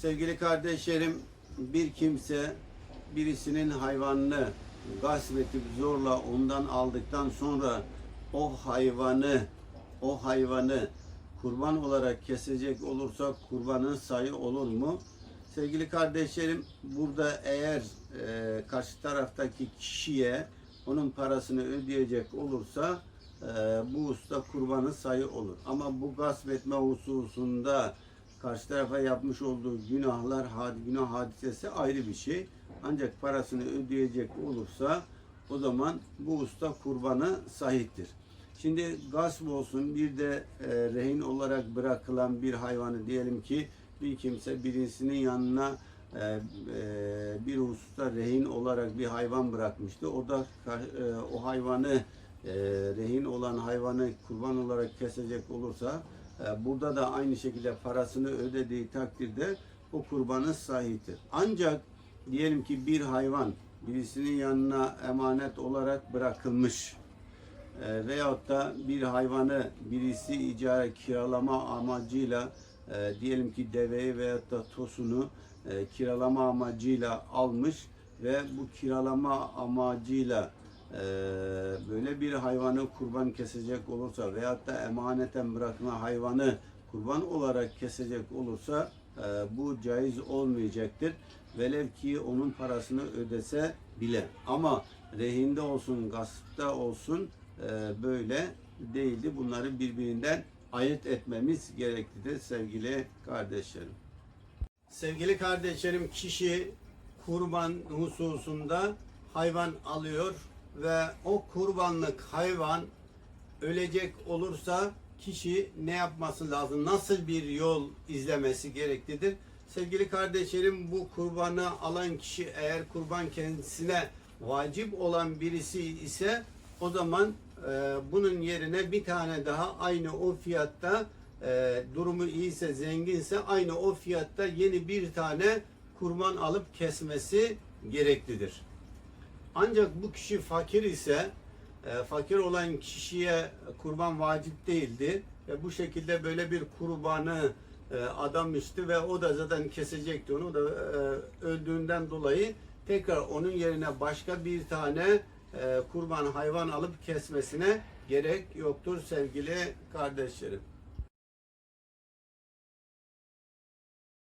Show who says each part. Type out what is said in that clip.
Speaker 1: Sevgili kardeşlerim, bir kimse birisinin hayvanını gasp edip zorla ondan aldıktan sonra o hayvanı o hayvanı kurban olarak kesecek olursa kurbanın sayı olur mu? Sevgili kardeşlerim, burada eğer e, karşı taraftaki kişiye onun parasını ödeyecek olursa e, bu usta kurbanın sayı olur. Ama bu gasp etme hususunda karşı tarafa yapmış olduğu günahlar, had- günah hadisesi ayrı bir şey. Ancak parasını ödeyecek olursa o zaman bu usta kurbanı sahiptir. Şimdi gasp olsun bir de e, rehin olarak bırakılan bir hayvanı diyelim ki bir kimse birisinin yanına e, e, bir hususta rehin olarak bir hayvan bırakmıştı. O da e, o hayvanı e, rehin olan hayvanı kurban olarak kesecek olursa burada da aynı şekilde parasını ödediği takdirde o kurbanın sahibidir. Ancak diyelim ki bir hayvan birisinin yanına emanet olarak bırakılmış e, veyahut da bir hayvanı birisi icara kiralama amacıyla e, diyelim ki deveyi veyahut da tosunu e, kiralama amacıyla almış ve bu kiralama amacıyla e, böyle bir hayvanı kurban kesecek olursa veyahut da emaneten bırakılan hayvanı kurban olarak kesecek olursa e, bu caiz olmayacaktır. Velev ki onun parasını ödese bile. Ama rehinde olsun, gaspta olsun e, böyle değildi. Bunları birbirinden ayırt etmemiz gereklidir sevgili kardeşlerim. Sevgili kardeşlerim kişi kurban hususunda hayvan alıyor ve o kurbanlık hayvan ölecek olursa kişi ne yapması lazım? Nasıl bir yol izlemesi gereklidir? Sevgili kardeşlerim bu kurbanı alan kişi eğer kurban kendisine vacip olan birisi ise o zaman e, bunun yerine bir tane daha aynı o fiyatta e, durumu iyiyse zenginse aynı o fiyatta yeni bir tane kurban alıp kesmesi gereklidir. Ancak bu kişi fakir ise e, fakir olan kişiye kurban vacip değildi ve bu şekilde böyle bir kurbanı e, adamıştı ve o da zaten kesecekti onu da e, öldüğünden dolayı tekrar onun yerine başka bir tane e, kurban hayvan alıp kesmesine gerek yoktur sevgili kardeşlerim.